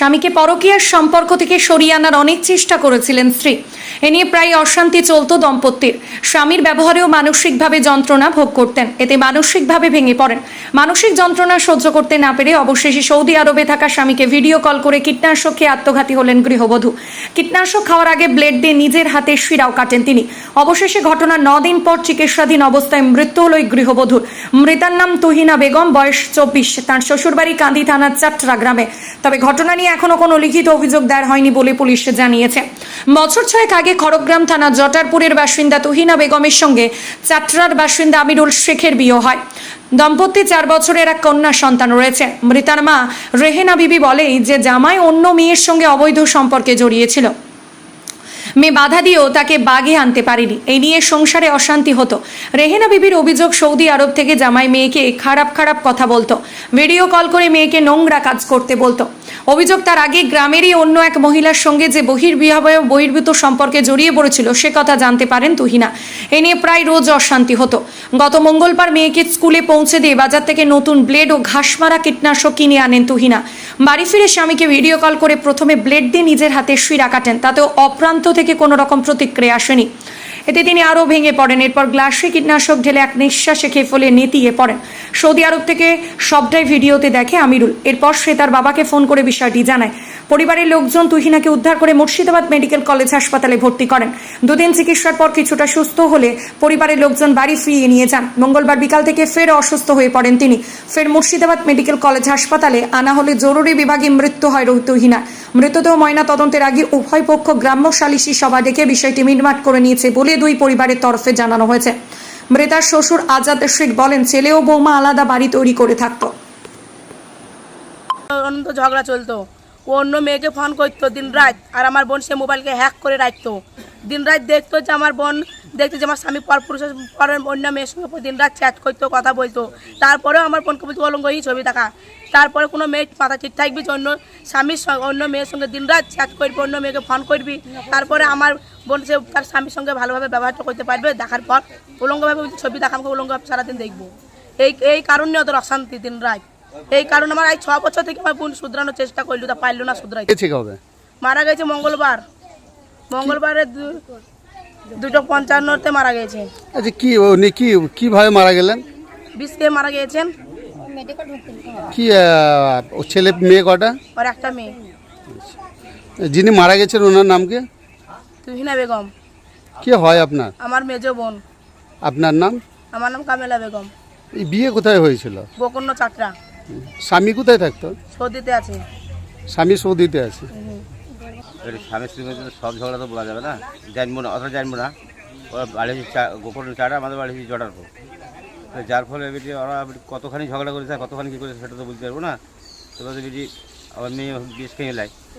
স্বামীকে পরকীয়ার সম্পর্ক থেকে সরিয়ে আনার অনেক চেষ্টা করেছিলেন স্ত্রী। এ নিয়ে প্রায় অশান্তি চলত দম্পতির। স্বামীর ব্যবহারেও মানসিকভাবে যন্ত্রণা ভোগ করতেন। এতে মানসিকভাবে ভেঙে পড়েন। মানসিক যন্ত্রণা সহ্য করতে না পেরে অবশেষে সৌদি আরবে থাকা স্বামীকে ভিডিও কল করে কীটনাশক খেয়ে আত্মঘাতী হলেন গৃহবধূ। কীটনাশক খাওয়ার আগে ব্লেড দিয়ে নিজের হাতে শিরাও কাটেন তিনি। অবশেষে ঘটনার দিন পর চিকিৎসাধীন অবস্থায় মৃত্যু হল গৃহবধূর। মৃতার নাম তুহিনা বেগম, বয়স চব্বিশ। তাঁর শ্বশুরবাড়ি কান্দি থানার চাটরা গ্রামে। তবে ঘটনা নিয়ে এখনও কোনো লিখিত অভিযোগ দায়ের হয়নি বলে পুলিশ জানিয়েছে। বছর ছয়েক আগে খড়গ্রাম থানা জটারপুরের বাসিন্দা তুহিনা বেগমের সঙ্গে চাটরার বাসিন্দা আমিরুল শেখের বিয়ে হয়। দম্পতি চার বছরের এক কন্যা সন্তান রয়েছে। মৃতার মা রেহেনা বিবি বলেই যে জামাই অন্য মেয়ের সঙ্গে অবৈধ সম্পর্কে জড়িয়েছিল মেয়ে বাধা দিয়েও তাকে বাগে আনতে পারেনি। এই নিয়ে সংসারে অশান্তি হতো। রেহেনা বিবির অভিযোগ সৌদি আরব থেকে জামাই মেয়েকে খারাপ খারাপ কথা বলতো। ভিডিও কল করে মেয়েকে নোংরা কাজ করতে বলতো। অভিযোগ তার আগে গ্রামেরই অন্য এক মহিলার সঙ্গে যে বহির্বিবাহ বহির্ভূত সম্পর্কে জড়িয়ে পড়েছিল, সে কথা জানতে পারেন তুহিনা। এ নিয়ে প্রায় রোজ অশান্তি হতো। গত মঙ্গলবার মেয়েকে স্কুলে পৌঁছে দিয়ে বাজার থেকে নতুন ব্লেড ও ঘাসমারা কীটনাশক কিনে আনেন তুহিনা। বাড়ি ফিরে স্বামীকে ভিডিও কল করে প্রথমে ব্লেড দিয়ে নিজের হাতে শিরা কাটেন। তাতেও অপ্রান্ত থেকে কোনো রকম প্রতিক্রিয়া আসেনি। এতে তিনি আরও ভেঙে পড়েন। এরপর গ্লাসে কীটনাশক ঢেলে এক নিঃশ্বাসে খেয়ে নেতিয়ে পড়েন। সৌদি আরব থেকে সবটাই ভিডিওতে দেখে আমিরুল। এরপর সে তার বাবাকে ফোন করে বিষয়টি জানায়। পরিবারের লোকজন তুহিনাকে উদ্ধার করে মুর্শিদাবাদ মেডিকেল কলেজ হাসপাতালে ভর্তি করেন। দুদিন চিকিৎসার পর কিছুটা সুস্থ হলে পরিবারের লোকজন বাড়ি ফিরিয়ে নিয়ে যান। মঙ্গলবার বিকাল থেকে ফের অসুস্থ হয়ে পড়েন তিনি। ফের মুর্শিদাবাদ মেডিকেল কলেজ হাসপাতালে আনা হলে জরুরি বিভাগে মৃত্যু হয় তুহিনা মৃতদেহ ময়না তদন্তের আগে উভয় পক্ষ গ্রাম্য সালিশি সভা ডেকে বিষয়টি মিটমাট করে নিয়েছে বলে দুই পরিবারের তরফে জানানো হয়েছে। মৃতার শ্বশুর আজাদ শেখ বলেন, ছেলে ও বৌমা আলাদা বাড়ি তৈরি করে থাকতো। অনন্ত ঝগড়া চলতো। ও অন্য মেয়েকে ফোন করতো দিন রাত আর আমার বোন সে মোবাইলকে হ্যাক করে রাখতো। দিন রাত দেখতো যে আমার বোন দেখতো যে আমার স্বামী পর পুরুষের পরের অন্য মেয়ের সঙ্গে দিন রাত চ্যাট করতো কথা বলতো। তারপরেও আমার বোনকে বলতো অলঙ্গই ছবি দেখা। তারপরে কোনো মেয়ে মাথা ঠিক থাকবি যে অন্য স্বামীর অন্য মেয়ের সঙ্গে দিন রাত চ্যাট করবি অন্য মেয়েকে ফোন করবি। তারপরে আমার বোন সে তার স্বামীর সঙ্গে ভালোভাবে ব্যবহারটা করতে পারবে। দেখার পর উলঙ্গভাবে ছবি দেখা আমাকে উলঙ্গভাবে সারাদিন দেখব। এই এই কারণে ওদের অশান্তি দিন রাত। এই কারণে আমার এই ছ বছর থেকে আমার বোন শুধরানোর চেষ্টা করল তা পারল না শুধরাই মারা গেছে মঙ্গলবার। মঙ্গলবারে দু- দুটো পঞ্চান্নতে মারা গেছে। আচ্ছা কি উনি কি কীভাবে মারা গেলেন? বিষ খেয়ে মারা গিয়েছেন। কি আহ, ও ছেলে মেয়ে কটা? আর একটা মেয়ে। যিনি মারা গেছেন ওনার নাম কি? তুহিনা বেগম। কি হয় আপনার? আমার মেজ বোন। আপনার নাম? আমার নাম কামেলা বেগম। এই বিয়ে কোথায় হয়েছিল? বকুন্ন চাটরা স্বামী কোথায় থাকতো? সৌদিতে আছে। স্বামী সৌদিতে আছে। স্বামী স্ত্রীর মধ্যে সব ঝগড়া তো বলা যাবে না। জানব না অথবা জানব না ওরা বাড়ি চা, গোপন চাটা আমাদের বাড়ি জটার পর যার ফলে এবার ওরা কতখানি ঝগড়া করেছে কতখানি কী করেছে সেটা তো বলতে পারব না। তবে যদি আমার মেয়ে বিষ খেয়ে লাই